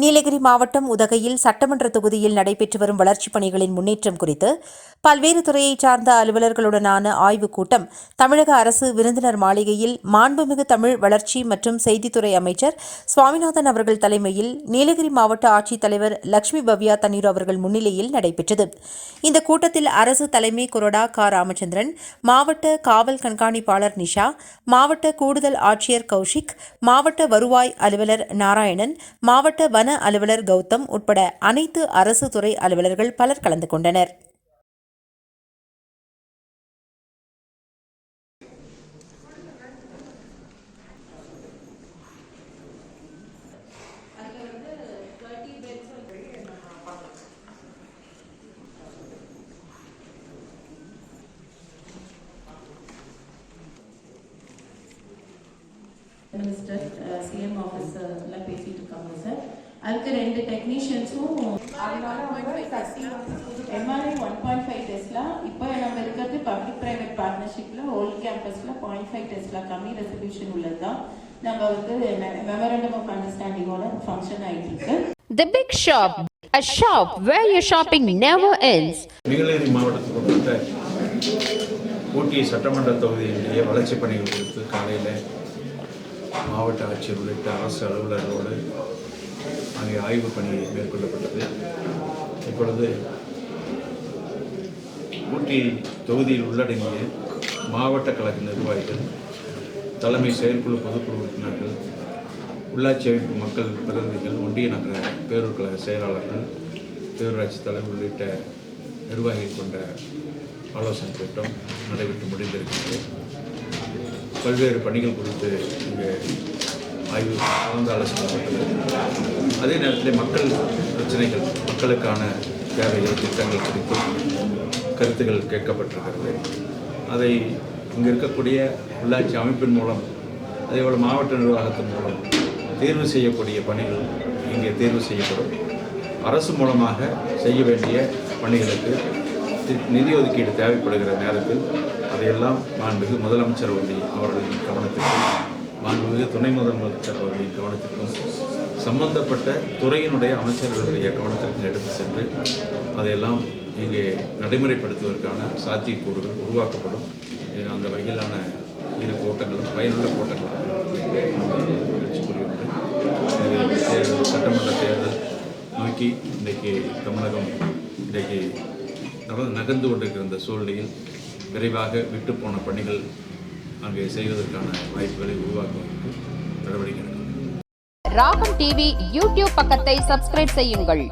நீலகிரி மாவட்டம் உதகையில் சட்டமன்ற தொகுதியில் நடைபெற்று வரும் வளர்ச்சிப் பணிகளின் முன்னேற்றம் குறித்து பல்வேறு துறையைச் சார்ந்த அலுவலர்களுடனான ஆய்வுக் கூட்டம் தமிழக அரசு விருந்தினர் மாளிகையில் மாண்புமிகு தமிழ் வளர்ச்சி மற்றும் செய்தித்துறை அமைச்சர் சுவாமிநாதன் அவர்கள் தலைமையில் நீலகிரி மாவட்ட ஆட்சித்தலைவர் லட்சுமி பவ்யா தண்ணீர் அவர்கள் முன்னிலையில் நடைபெற்றது. இந்த கூட்டத்தில் அரசு தலைமை கொறடா க. ராமச்சந்திரன் மாவட்ட காவல் கண்காணிப்பாளர் நிஷா மாவட்ட கூடுதல் ஆட்சியர் கௌஷிக் மாவட்ட வருவாய் அலுவலர் நாராயணன் மாவட்ட வன வன அலுவலர் கௌதம் உட்பட அனைத்து அரசு துறை அலுவலர்கள் பலர் கலந்து கொண்டனர். மினிஸ்டர் சிஎம் ஆஃபீஸ் எல்லாம் பேசிட்டு இருக்காங்க சார் அதுக்கு ரெண்டு டெக்னீஷியன்ஸும் எம்ஆர்ஐ ஒன் பாயிண்ட் ஃபைவ் டெஸ்ட்லா இப்போ நம்ம இருக்கிறது பப்ளிக் பிரைவேட் பார்ட்னர்ஷிப்ல ஓல்ட் கேம்பஸ்ல பாயிண்ட் ஃபைவ் டெஸ்ட்லா கம்மி ரெசல்யூஷன் உள்ளது தான் நம்ம வந்து மெமரண்டம் ஆஃப் அண்டர்ஸ்டாண்டிங்கோட ஃபங்க்ஷன் ஆயிட்டு இருக்கு The Big Shop, a shop where your shopping never ends. Nilgiri மாவட்டத்துக்கு உட்பட்ட ஊட்டி சட்டமன்ற தொகுதியினுடைய வளர்ச்சிப் பணிகள் குறித்து காலையில் மாவட்ட ஆட்சியர் உள்ளிட்ட அரசு அலுவலர்களோடு அங்கே ஆய்வு பணி மேற்கொள்ளப்பட்டது. இப்பொழுது ஊட்டி தொகுதியில் உள்ளடங்கிய மாவட்ட கழக நிர்வாகிகள் தலைமை செயற்குழு பொதுக்குழு உறுப்பினர்கள் உள்ளாட்சி அமைப்பு மக்கள் பிரதிநிதிகள் ஒன்றிய நகர பேரூர் கழக செயலாளர்கள் பேரூராட்சி தலைவர் உள்ளிட்ட நிர்வாகிகள் கொண்ட ஆலோசனை கூட்டம் நடைபெற்று முடிந்திருக்கிறது. பல்வேறு பணிகள் குறித்து இங்கே ஆய்வு கலந்து ஆலோசிக்கப்பட்டது. அதே நேரத்தில் மக்கள் பிரச்சனைகள் மக்களுக்கான தேவைகள் திட்டங்கள் குறித்து கருத்துக்கள் கேட்கப்பட்டிருக்கிறது. அதை இங்கே இருக்கக்கூடிய உள்ளாட்சி அமைப்பின் மூலம் அதேபோல் மாவட்ட நிர்வாகத்தின் மூலம் தேர்வு செய்யக்கூடிய பணிகள் இங்கே தேர்வு செய்யப்படும். அரசு மூலமாக செய்ய வேண்டிய பணிகளுக்கு தி- நிதி ஒதுக்கீடு தேவைப்படுகிற நேரத்தில் அதையெல்லாம் மாண்புமிகு முதலமைச்சர் அவர்களின் அவர்களின் கவனத்திற்கு மாண்புமிகு துணை முதலமைச்சர் அவர்களின் கவனத்திற்கும் சம்பந்தப்பட்ட துறையினுடைய அமைச்சர்களுடைய கவனத்திற்கும் எடுத்து சென்று அதையெல்லாம் இங்கே நடைமுறைப்படுத்துவதற்கான சாத்தியக்கூறுகள் உருவாக்கப்படும். அந்த வகையிலான இரு கோட்டங்களும் பயனுள்ள கோட்டங்களாக நிகழ்ச்சி கூறியுள்ளது. சட்டமன்ற தேர்தல் நோக்கி இன்றைக்கு தமிழகம் இன்றைக்கு நகர்ந்து நகர்ந்து கொண்டிருக்கிற இந்த சூழ்நிலையில் விரைவாக விட்டுப்போன பணிகள் அங்கே செய்வதற்கான வாய்ப்புகளை உருவாக்குவதற்கு நடவடிக்கை ராகம் டிவி யூடியூப் பக்கத்தை சப்ஸ்கிரைப் செய்யுங்கள்.